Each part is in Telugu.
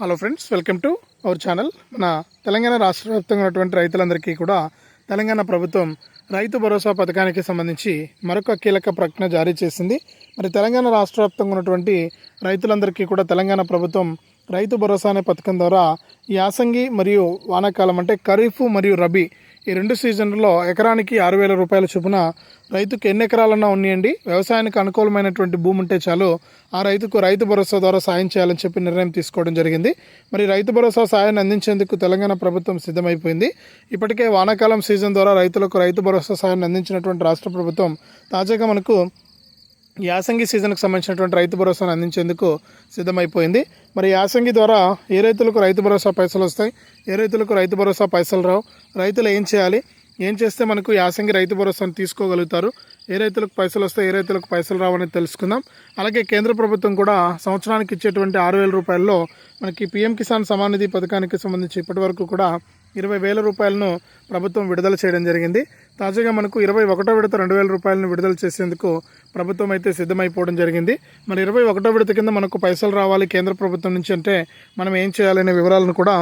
Hello friends welcome to our channel మన తెలంగాణ రాష్ట్ర వ్యాప్తంగా ఉన్నటువంటి రైతులందరికీ కూడా తెలంగాణ ప్రభుత్వం రైతు భరోసా పథకానికి సంబంధించి మరొక కీలక ప్రకటన జారీ చేసింది. మరి తెలంగాణ రాష్ట్ర వ్యాప్తంగా ఉన్నటువంటి రైతులందరికీ కూడా తెలంగాణ ప్రభుత్వం రైతు భరోసా అనే పథకం ద్వారా యాసంగి మరియు వానాకాలం అంటే ఖరీఫ్ మరియు రబీ ఈ రెండు సీజన్లలో ఎకరానికి ఆరు వేల రూపాయల చొప్పున రైతుకు ఎన్ని ఎకరాలన్నా ఉన్నాయండి. వ్యవసాయానికి అనుకూలమైనటువంటి భూమి ఉంటే చాలు ఆ రైతుకు రైతు భరోసా ద్వారా సాయం చేయాలని చెప్పి నిర్ణయం తీసుకోవడం జరిగింది. మరి రైతు భరోసా సాయాన్ని అందించేందుకు తెలంగాణ ప్రభుత్వం సిద్ధమైపోయింది. ఇప్పటికే వానాకాలం సీజన్ ద్వారా రైతులకు రైతు భరోసా సాయాన్ని అందించినటువంటి రాష్ట్ర ప్రభుత్వం తాజాగా మనకు యాసంగి సీజన్కి సంబంధించినటువంటి రైతు భరోసాను అందించేందుకు సిద్ధమైపోయింది. మరి యాసంగి ద్వారా ఏ రైతులకు రైతు భరోసా పైసలు వస్తాయి? ఏ రైతులకు రైతు భరోసా పైసలు రావు? రైతులు ఏం చేయాలి? ఏం చేస్తే మనకు యాసంగి రైతు భరోసాను తీసుకోగలుగుతారు? ఏ రైతులకు పైసలు వస్తాయి? ఏ రైతులకు పైసలు రావని తెలుసుకుందాం. అలాగే కేంద్ర ప్రభుత్వం కూడా సంవత్సరానికి ఇచ్చేటువంటి ఆరు వేల రూపాయల్లో మనకి పీఎం కిసాన్ సమాన్ నిధి పథకానికి సంబంధించి ఇప్పటి వరకు కూడా ఇరవై వేల రూపాయలను ప్రభుత్వం విడుదల చేయడం జరిగింది. తాజాగా మనకు ఇరవై ఒకటో విడత రెండు వేల రూపాయలను విడుదల చేసేందుకు ప్రభుత్వం అయితే సిద్ధమైపోవడం జరిగింది. మరి ఇరవై ఒకటో విడత కింద మనకు పైసలు రావాలి కేంద్ర ప్రభుత్వం నుంచి అంటే మనం ఏం చేయాలనే వివరాలను కూడా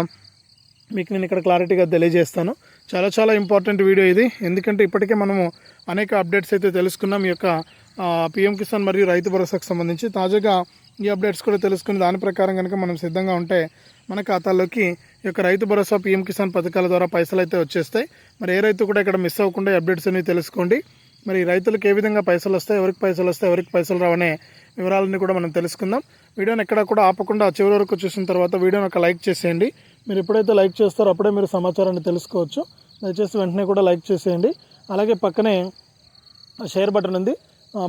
మీకు నేను ఇక్కడ క్లారిటీగా తెలియజేస్తాను. చాలా చాలా ఇంపార్టెంట్ వీడియో ఇది. ఎందుకంటే ఇప్పటికే మనము అనేక అప్డేట్స్ అయితే తెలుసుకున్నాం. ఈ యొక్క పిఎం కిసాన్ మరియు రైతు భరోసాకు సంబంధించి. తాజాగా ఈ అప్డేట్స్ కూడా తెలుసుకుని దాని ప్రకారం కనుక మనం సిద్ధంగా ఉంటే మన ఖాతాల్లోకి ఈ యొక్క రైతు భరోసా పిఎం కిసాన్ పథకాల ద్వారా పైసలు అయితే వచ్చేస్తాయి. మరి ఏ రైతు కూడా ఇక్కడ మిస్ అవ్వకుండా అప్డేట్స్ అనేవి తెలుసుకోండి. మరి రైతులకు ఏ విధంగా పైసలు వస్తాయి ఎవరికి పైసలు వస్తాయి ఎవరికి పైసలు రావనే వివరాలన్నీ కూడా మనం తెలుసుకుందాం. వీడియోని ఎక్కడ కూడా ఆపకుండా చివరి వరకు చూసిన తర్వాత వీడియోని ఒక లైక్ చేసేయండి. మీరు ఎప్పుడైతే లైక్ చేస్తారో అప్పుడే మీరు సమాచారాన్ని తెలుసుకోవచ్చు. దయచేసి వెంటనే కూడా లైక్ చేసేయండి. అలాగే పక్కనే షేర్ బటన్ ఉంది.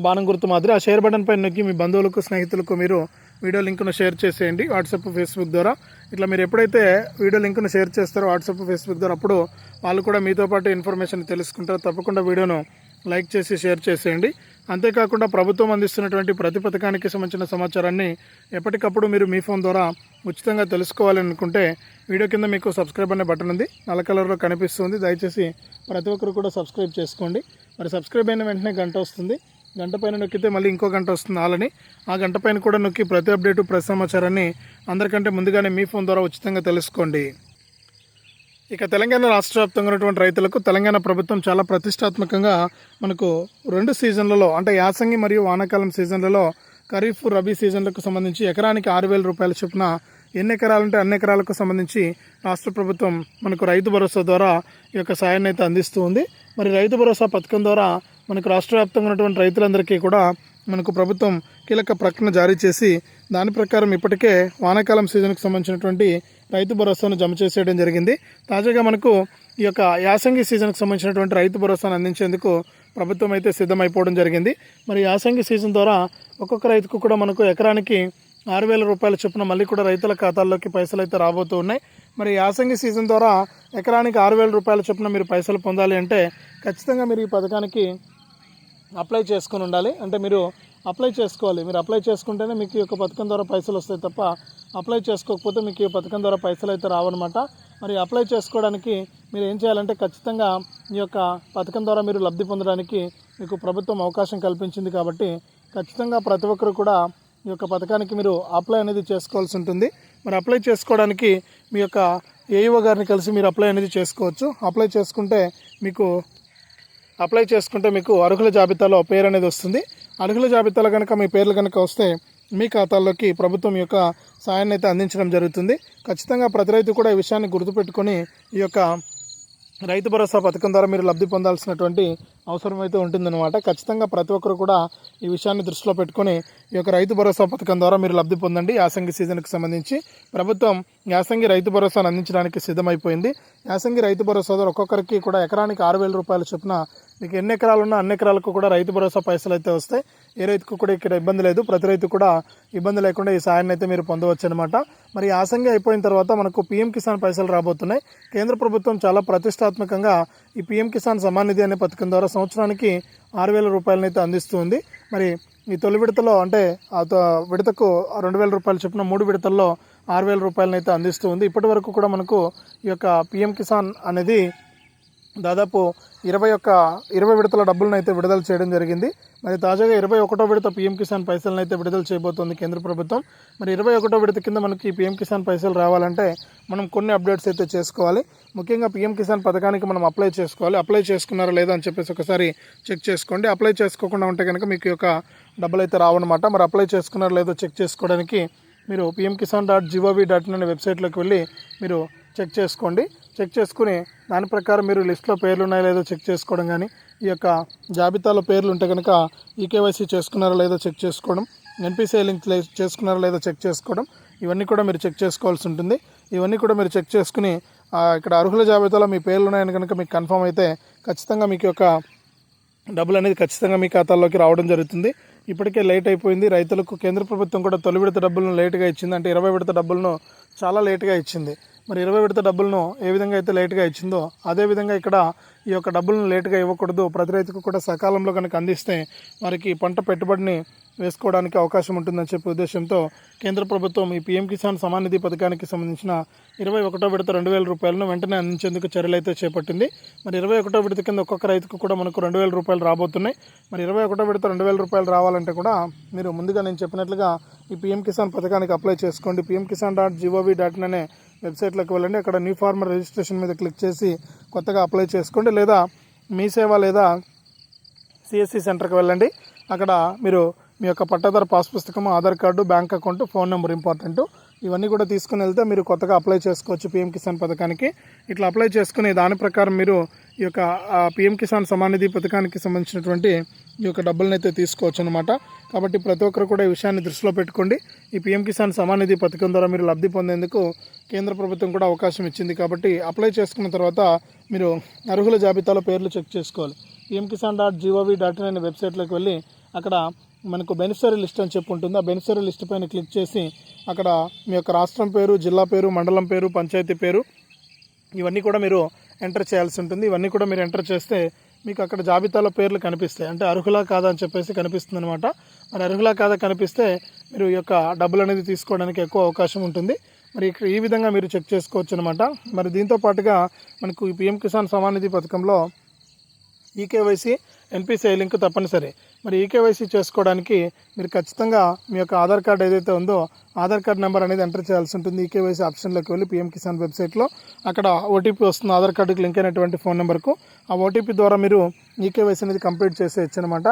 బాణం గుర్తు మాదిరి. ఆ షేర్ బటన్ పైన నొక్కి మీ బంధువులకు స్నేహితులకు మీరు వీడియో లింక్ను షేర్ చేసేయండి వాట్సాప్ ఫేస్బుక్ ద్వారా. ఇట్లా మీరు ఎప్పుడైతే వీడియో లింక్ను షేర్ చేస్తారో వాట్సాప్ ఫేస్బుక్ ద్వారా అప్పుడు వాళ్ళు కూడా మీతో పాటు ఇన్ఫర్మేషన్ తెలుసుకుంటారు. తప్పకుండా వీడియోను లైక్ చేసి షేర్ చేసేయండి. అంతేకాకుండా ప్రభుత్వం అందిస్తున్నటువంటి ప్రతి పథకానికి సంబంధించిన సమాచారాన్ని ఎప్పటికప్పుడు మీరు మీ ఫోన్ ద్వారా ఉచితంగా తెలుసుకోవాలనుకుంటే వీడియో కింద మీకు సబ్స్క్రైబ్ అనే బటన్ ఉంది. నల్ల కలర్లో కనిపిస్తుంది. దయచేసి ప్రతి ఒక్కరు కూడా సబ్స్క్రైబ్ చేసుకోండి. మరి సబ్స్క్రైబ్ అయిన వెంటనే గంట వస్తుంది. గంట పైన నొక్కితే మళ్ళీ ఇంకో గంట వస్తుంది ఆలని ఆ గంట పైన కూడా నొక్కి ప్రతి అప్డేటు ప్రతి సమాచారాన్ని అందరికంటే ముందుగానే మీ ఫోన్ ద్వారా ఉచితంగా తెలుసుకోండి. ఇక తెలంగాణ రాష్ట్ర వ్యాప్తంగా ఉన్నటువంటి రైతులకు తెలంగాణ ప్రభుత్వం చాలా ప్రతిష్టాత్మకంగా మనకు రెండు సీజన్లలో అంటే యాసంగి మరియు వానాకాలం సీజన్లలో ఖరీఫ్ రబీ సీజన్లకు సంబంధించి ఎకరానికి ఆరు వేల రూపాయల చొప్పున ఎన్ని ఎకరాలంటే అన్ని ఎకరాలకు సంబంధించి రాష్ట్ర ప్రభుత్వం మనకు రైతు భరోసా ద్వారా ఈ యొక్క సాయాన్ని అయితే అందిస్తూ ఉంది. మరి రైతు భరోసా పథకం ద్వారా మనకు రాష్ట్ర వ్యాప్తంగా ఉన్నటువంటి రైతులందరికీ కూడా మనకు ప్రభుత్వం కీలక ప్రకటన జారీ చేసి దాని ప్రకారం ఇప్పటికే వానాకాలం సీజన్కు సంబంధించినటువంటి రైతు భరోసాను జమ చేసేయడం జరిగింది. తాజాగా మనకు ఈ యొక్క యాసంగి సీజన్కి సంబంధించినటువంటి రైతు భరోసాను అందించేందుకు ప్రభుత్వం అయితే సిద్ధమైపోవడం జరిగింది. మరి యాసంగి సీజన్ ద్వారా ఒక్కొక్క రైతుకు కూడా మనకు ఎకరానికి ఆరు వేల రూపాయల చొప్పున మళ్ళీ కూడా రైతుల ఖాతాల్లోకి పైసలు అయితే రాబోతూ ఉన్నాయి. మరి యాసంగి సీజన్ ద్వారా ఎకరానికి ఆరు వేల రూపాయల చొప్పున మీరు పైసలు పొందాలి అంటే ఖచ్చితంగా మీరు ఈ పథకానికి అప్లై చేసుకుని ఉండాలి. అంటే మీరు అప్లై చేసుకోవాలి. మీరు అప్లై చేసుకుంటేనే మీకు ఈ యొక్క పథకం ద్వారా పైసలు వస్తాయి తప్ప అప్లై చేసుకోకపోతే మీకు ఈ పథకం ద్వారా పైసలు అయితే రావన్నమాట. మరి అప్లై చేసుకోవడానికి మీరు ఏం చేయాలంటే ఖచ్చితంగా ఈ యొక్క పథకం ద్వారా మీరు లబ్ధి పొందడానికి మీకు ప్రభుత్వం అవకాశం కల్పించింది కాబట్టి ఖచ్చితంగా ప్రతి ఒక్కరు కూడా ఈ యొక్క పథకానికి మీరు అప్లై అనేది చేసుకోవాల్సి ఉంటుంది. మరి అప్లై చేసుకోవడానికి మీ యొక్క ఏఈఓ గారిని కలిసి మీరు అప్లై అనేది చేసుకోవచ్చు. అప్లై చేసుకుంటే మీకు అప్లై చేసుకుంటే మీకు అర్హుల జాబితాలో పేరు అనేది వస్తుంది. అర్హుల జాబితాలో కనుక మీ పేర్లు కనుక వస్తే మీ ఖాతాల్లోకి ప్రభుత్వం యొక్క సాయాన్ని అయితే అందించడం జరుగుతుంది. ఖచ్చితంగా ప్రతి రైతు కూడా ఈ విషయాన్ని గుర్తుపెట్టుకొని ఈ యొక్క రైతు భరోసా పథకం ద్వారా మీరు లబ్ధి పొందాల్సినటువంటి అవసరం అయితే ఉంటుందన్నమాట. ఖచ్చితంగా ప్రతి ఒక్కరు కూడా ఈ విషయాన్ని దృష్టిలో పెట్టుకొని ఈ యొక్క రైతు భరోసా పథకం ద్వారా మీరు లబ్ధి పొందండి. యాసంగి సీజన్కి సంబంధించి ప్రభుత్వం యాసంగి రైతు భరోసాను అందించడానికి సిద్ధమైపోయింది. యాసంగి రైతు భరోసా ద్వారా ఒక్కొక్కరికి కూడా ఎకరానికి ఆరు వేల రూపాయలు చొప్పున మీకు ఎన్ని ఎకరాలు ఉన్నా అన్ని ఎకరాలకు కూడా రైతు భరోసా పైసలు అయితే వస్తాయి. ఏ రైతుకు కూడా ఇక్కడ ఇబ్బంది లేదు. ప్రతి రైతు కూడా ఇబ్బంది లేకుండా ఈ సాయాన్ని అయితే మీరు పొందవచ్చు అనమాట మరి యాసంగి అయిపోయిన తర్వాత మనకు పీఎం కిసాన్ పైసలు రాబోతున్నాయి. కేంద్ర ప్రభుత్వం చాలా ప్రతిష్టాత్మకంగా ఈ పీఎం కిసాన్ సమాన్ నిధి అనే పథకం ద్వారా సంవత్సరానికి ఆరు వేల రూపాయలను అయితే అందిస్తుంది. మరి ఈ తొలి విడతలో అంటే ఆ విడతకు రెండు వేల రూపాయలు చొప్పున మూడు విడతల్లో ఆరు వేల రూపాయలను అయితే అందిస్తూ ఉంది. ఇప్పటి వరకు కూడా మనకు ఈ యొక్క పిఎం కిసాన్ అనేది దాదాపు ఇరవై ఒక్క ఇరవై విడతల డబ్బులను అయితే విడుదల చేయడం జరిగింది. మరి తాజాగా ఇరవై ఒకటో విడత పీఎం కిసాన్ పైసలను అయితే విడుదల చేయబోతోంది కేంద్ర ప్రభుత్వం. మరి ఇరవై ఒకటో విడత కింద మనకి పీఎం కిసాన్ పైసలు రావాలంటే మనం కొన్ని అప్డేట్స్ అయితే చేసుకోవాలి. ముఖ్యంగా పీఎం కిసాన్ పథకానికి మనం అప్లై చేసుకోవాలి. అప్లై చేసుకున్నారా లేదా అని చెప్పేసి ఒకసారి చెక్ చేసుకోండి. అప్లై చేసుకోకుండా ఉంటే కనుక మీకు ఈ యొక్క డబ్బులు అయితే రావన్నమాట. మరి అప్లై చేసుకున్నారా లేదో చెక్ చేసుకోవడానికి మీరు PM Kisan dot gov dot in అనే వెబ్సైట్లోకి వెళ్ళి మీరు చెక్ చేసుకోండి. చెక్ చేసుకుని దాని ప్రకారం మీరు లిస్ట్లో పేర్లు ఉన్నాయో లేదో చెక్ చేసుకోవడం కానీ ఈ యొక్క జాబితాలో పేర్లు ఉంటే కనుక ఈకేవైసీ చేసుకున్నారో లేదో చెక్ చేసుకోవడం ఎన్పిసిఐ లింక్ లే- చేసుకున్నారో లేదో చెక్ చేసుకోవడం ఇవన్నీ కూడా మీరు చెక్ చేసుకోవాల్సి ఉంటుంది. ఇవన్నీ కూడా మీరు చెక్ చేసుకుని ఇక్కడ అర్హుల జాబితాలో మీ పేర్లు ఉన్నాయని కనుక మీకు కన్ఫర్మ్ అయితే ఖచ్చితంగా మీకు యొక్క డబ్బులు అనేది ఖచ్చితంగా మీ ఖాతాల్లోకి రావడం జరుగుతుంది. ఇప్పటికే లేట్ అయిపోయింది. రైతులకు కేంద్ర ప్రభుత్వం కూడా తొలి విడత డబ్బులను లేటుగా ఇచ్చింది. అంటే ఇరవై విడత డబ్బులను చాలా లేటుగా ఇచ్చింది. మరి ఇరవై విడత డబ్బులను ఏ విధంగా అయితే లేటుగా ఇచ్చిందో అదే విధంగా ఇక్కడ ఈ యొక్క డబ్బులను లేటుగా ఇవ్వకూడదు. ప్రతి రైతుకు కూడా సకాలంలో కనుక అందిస్తే వారికి పంట పెట్టుబడిని వేసుకోవడానికి అవకాశం ఉంటుందని చెప్పే ఉద్దేశంతో కేంద్ర ప్రభుత్వం ఈ పీఎం కిసాన్ సమానిధి పథకానికి సంబంధించిన ఇరవై ఒకటో విడత రెండు వేల రూపాయలను వెంటనే అందించేందుకు చర్యలు అయితే చేపట్టింది. మరి ఇరవై ఒకటో విడత కింద ఒక్కొక్క రైతుకు కూడా మనకు రెండు వేల రూపాయలు రాబోతున్నాయి. మరి ఇరవై ఒకటో విడత రెండు వేల రూపాయలు రావాలంటే కూడా మీరు ముందుగా నేను చెప్పినట్లుగా ఈ పీఎం కిసాన్ పథకానికి అప్లై చేసుకోండి. PM Kisan dot gov dot అనే వెబ్సైట్లోకి వెళ్ళండి. అక్కడ న్యూ ఫార్మర్ రిజిస్ట్రేషన్ మీద క్లిక్ చేసి కొత్తగా అప్లై చేసుకోండి. లేదా మీ సేవ లేదా సిఎస్సి సెంటర్కి వెళ్ళండి. అక్కడ మీరు మీ యొక్క పట్టాదారు పాస్ పుస్తకం Aadhaar card bank account phone number important ఇవన్నీ కూడా తీసుకుని వెళ్తే మీరు కొత్తగా అప్లై చేసుకోవచ్చు పిఎం కిసాన్ పథకానికి. ఇట్లా అప్లై చేసుకుని దాని ప్రకారం మీరు ఈ యొక్క పిఎం కిసాన్ సమానిధి పథకానికి సంబంధించినటువంటి ఈ యొక్క డబ్బులను అయితే తీసుకోవచ్చు అనమాట కాబట్టి ప్రతి ఒక్కరు కూడా ఈ విషయాన్ని దృష్టిలో పెట్టుకోండి. ఈ పిఎం కిసాన్ సమానిధి పథకం ద్వారా మీరు లబ్ధి పొందేందుకు కేంద్ర ప్రభుత్వం కూడా అవకాశం ఇచ్చింది కాబట్టి అప్లై చేసుకున్న తర్వాత మీరు అర్హుల జాబితాలో పేర్లు చెక్ చేసుకోవాలి. PM Kisan dot gov dot in అనే వెబ్సైట్లోకి వెళ్ళి అక్కడ మనకు బెనిఫిషరీ లిస్ట్ అని చెప్పి ఉంటుంది. ఆ బెనిఫిషరీ లిస్ట్ పైన క్లిక్ చేసి అక్కడ మీ యొక్క రాష్ట్రం పేరు జిల్లా పేరు మండలం పేరు పంచాయతీ పేరు ఇవన్నీ కూడా మీరు ఎంటర్ చేయాల్సి ఉంటుంది. ఇవన్నీ కూడా మీరు ఎంటర్ చేస్తే మీకు అక్కడ జాబితాలో పేర్లు కనిపిస్తాయి. అంటే అర్హులా కాదా అని చెప్పేసి కనిపిస్తుంది అనమాట మరి అర్హులా కాదా కనిపిస్తే మీరు ఈ యొక్క డబ్బులు అనేది తీసుకోవడానికి ఎక్కువ అవకాశం ఉంటుంది. మరి ఇక్కడ ఈ విధంగా మీరు చెక్ చేసుకోవచ్చు అనమాట మరి దీంతో పాటుగా మనకు ఈ పిఎం కిసాన్ సమాన్ నిధి పథకంలో ఈకేవైసీ ఎన్పిసిఐ లింక్ తప్పనిసరి. మరి ఈకేవైసీ చేసుకోవడానికి మీరు ఖచ్చితంగా మీ యొక్క ఆధార్ కార్డ్ ఏదైతే ఉందో ఆధార్ కార్డ్ నెంబర్ అనేది ఎంటర్ చేయాల్సి ఉంటుంది. ఈకేవైసీ ఆప్షన్లోకి వెళ్ళి పిఎం కిసాన్ వెబ్సైట్లో. అక్కడ ఓటీపీ వస్తుంది ఆధార్ కార్డుకి లింక్ అయినటువంటి ఫోన్ నెంబర్కు. ఆ ఓటీపీ ద్వారా మీరు ఈకేవైసీ అనేది కంప్లీట్ చేసేయచ్చు అనమాట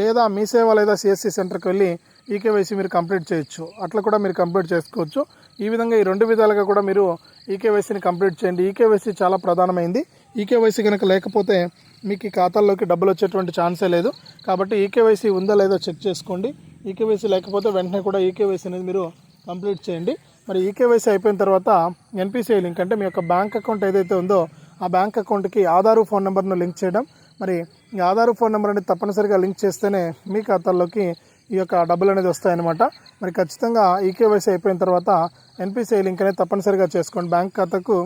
లేదా మీ సేవ లేదా సిఎస్సి సెంటర్కి వెళ్ళి ఈకేవైసీ మీరు కంప్లీట్ చేయొచ్చు. అట్లా కూడా మీరు కంప్లీట్ చేసుకోవచ్చు. ఈ విధంగా ఈ రెండు విధాలుగా కూడా మీరు ఈకేవైసీని కంప్లీట్ చేయండి. ఈకేవైసీ చాలా ప్రధానమైంది. ఈకేవైసీ కనుక లేకపోతే మీకు ఈ ఖాతాల్లోకి డబ్బులు వచ్చేటువంటి ఛాన్సే లేదు. కాబట్టి ఈకేవైసీ ఉందా లేదో చెక్ చేసుకోండి. ఈకేవైసీ లేకపోతే వెంటనే కూడా ఈకేవైసీ అనేది మీరు కంప్లీట్ చేయండి. మరి ఈకేవైసీ అయిపోయిన తర్వాత ఎన్పిసిఐ లింక్ అంటే మీ యొక్క బ్యాంక్ అకౌంట్ ఏదైతే ఉందో ఆ బ్యాంక్ అకౌంట్కి ఆధారు ఫోన్ నెంబర్ను లింక్ చేయడం. మరి ఈ ఆధారు ఫోన్ నెంబర్ అనేది తప్పనిసరిగా లింక్ చేస్తేనే మీ ఖాతాల్లోకి ఈ యొక్క డబ్బులు అనేది వస్తాయన్నమాట. మరి ఖచ్చితంగా ఈకేవైసీ అయిపోయిన తర్వాత ఎన్పిసిఐ లింక్ అనేది తప్పనిసరిగా చేసుకోండి. బ్యాంక్ ఖాతాకు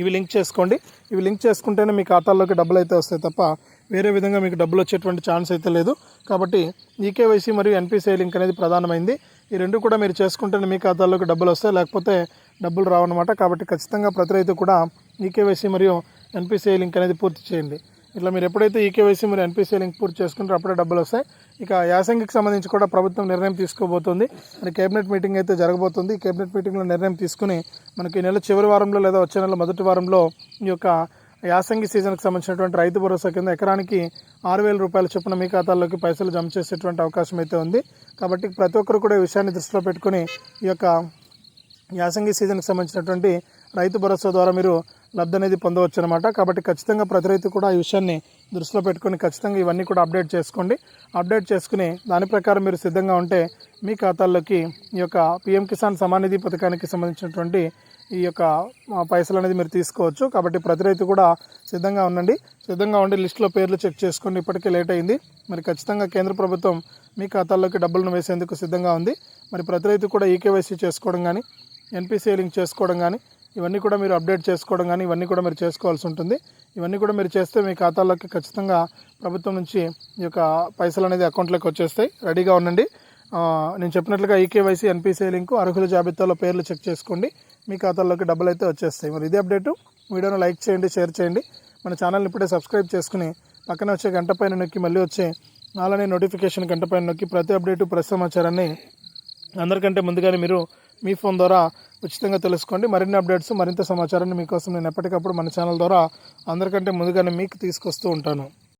ఇవి లింక్ చేసుకోండి. ఇవి లింక్ చేసుకుంటేనే మీ ఖాతాల్లోకి డబ్బులు అయితే వస్తాయి తప్ప వేరే విధంగా మీకు డబ్బులు వచ్చేటువంటి ఛాన్స్ అయితే లేదు. కాబట్టి ఈకేవైసీ మరియు ఎన్పిసిఐ లింక్ అనేది ప్రధానమైంది. ఈ రెండు కూడా మీరు చేసుకుంటేనే మీ ఖాతాల్లోకి డబ్బులు వస్తాయి. లేకపోతే డబ్బులు రావన్నమాట. కాబట్టి ఖచ్చితంగా ప్రతి రైతు కూడా ఈకేవైసీ మరియు ఎన్పిసిఐ లింక్ అనేది పూర్తి చేయండి. ఇట్లా మీరు ఎప్పుడైతే ఈకేవైసీ మరియు ఎన్పిసి లింక్ పూర్తి చేసుకుంటారో అప్పుడే డబ్బులు వస్తాయి. ఇక యాసంగికి సంబంధించి కూడా ప్రభుత్వం నిర్ణయం తీసుకోబోతుంది. మరి కేబినెట్ మీటింగ్ అయితే జరగబోతుంది. కేబినెట్ మీటింగ్లో నిర్ణయం తీసుకుని మనకి ఈ నెల చివరి వారంలో లేదా వచ్చే నెల మొదటి వారంలో ఈ యొక్క యాసంగి సీజన్కి సంబంధించినటువంటి రైతు భరోసా కింద ఎకరానికి ఆరు వేల రూపాయల చొప్పున మీ ఖాతాల్లోకి పైసలు జమ చేసేటువంటి అవకాశం అయితే ఉంది. కాబట్టి ప్రతి ఒక్కరు కూడా ఈ విషయాన్ని దృష్టిలో పెట్టుకుని ఈ యొక్క యాసంగి సీజన్కి సంబంధించినటువంటి రైతు భరోసా ద్వారా మీరు లబ్ధి అనేది పొందవచ్చు అనమాట కాబట్టి ఖచ్చితంగా ప్రతి రైతు కూడా ఈ విషయాన్ని దృష్టిలో పెట్టుకొని ఖచ్చితంగా ఇవన్నీ కూడా అప్డేట్ చేసుకోండి. అప్డేట్ చేసుకుని దాని ప్రకారం మీరు సిద్ధంగా ఉంటే మీ ఖాతాల్లోకి ఈ యొక్క పిఎం కిసాన్ సమానిధి నిధి పథకానికి సంబంధించినటువంటి ఈ యొక్క పైసలు అనేది మీరు తీసుకోవచ్చు. కాబట్టి ప్రతి రైతు కూడా సిద్ధంగా ఉండండి. సిద్ధంగా ఉండి లిస్టులో పేర్లు చెక్ చేసుకోండి. ఇప్పటికే లేట్ అయింది. మరి ఖచ్చితంగా కేంద్ర ప్రభుత్వం మీ ఖాతాల్లోకి డబ్బులను వేసేందుకు సిద్ధంగా ఉంది. మరి ప్రతి రైతు కూడా ఈకేవైసీ చేసుకోవడం కానీ ఎన్పిసిఐ లింక్ చేసుకోవడం కానీ ఇవన్నీ కూడా మీరు అప్డేట్ చేసుకోవడం కానీ ఇవన్నీ కూడా మీరు చేసుకోవాల్సి ఉంటుంది. ఇవన్నీ కూడా మీరు చేస్తే మీ ఖాతాలోకి ఖచ్చితంగా ప్రభుత్వం నుంచి ఈ యొక్క పైసలు అనేది అకౌంట్లోకి వచ్చేస్తాయి. రెడీగా ఉండండి. నేను చెప్పినట్లుగా ఈకేవైసీ ఎన్పిసిఐ లింకు అర్హుల జాబితాలో పేర్లు చెక్ చేసుకోండి. మీ ఖాతాల్లోకి డబ్బులు అయితే వచ్చేస్తాయి. మరి ఇదే అప్డేటు. వీడియోను లైక్ చేయండి షేర్ చేయండి. మన ఛానల్ని ఇప్పుడే సబ్స్క్రైబ్ చేసుకుని పక్కన వచ్చే గంట పైన నొక్కి మళ్ళీ వచ్చే అలానే నోటిఫికేషన్ గంట పైన నొక్కి ప్రతి అప్డేటు ప్రతి సమాచారాన్ని అందరికంటే ముందుగానే మీరు మీ ఫోన్ ద్వారా ఉచితంగా తెలుసుకోండి. మరిన్ని అప్డేట్స్ మరింత సమాచారాన్ని మీకోసం నేను ఎప్పటికప్పుడు మన ఛానల్ ద్వారా అందరికంటే ముందుగానే మీకు తీసుకొస్తూ ఉంటాను.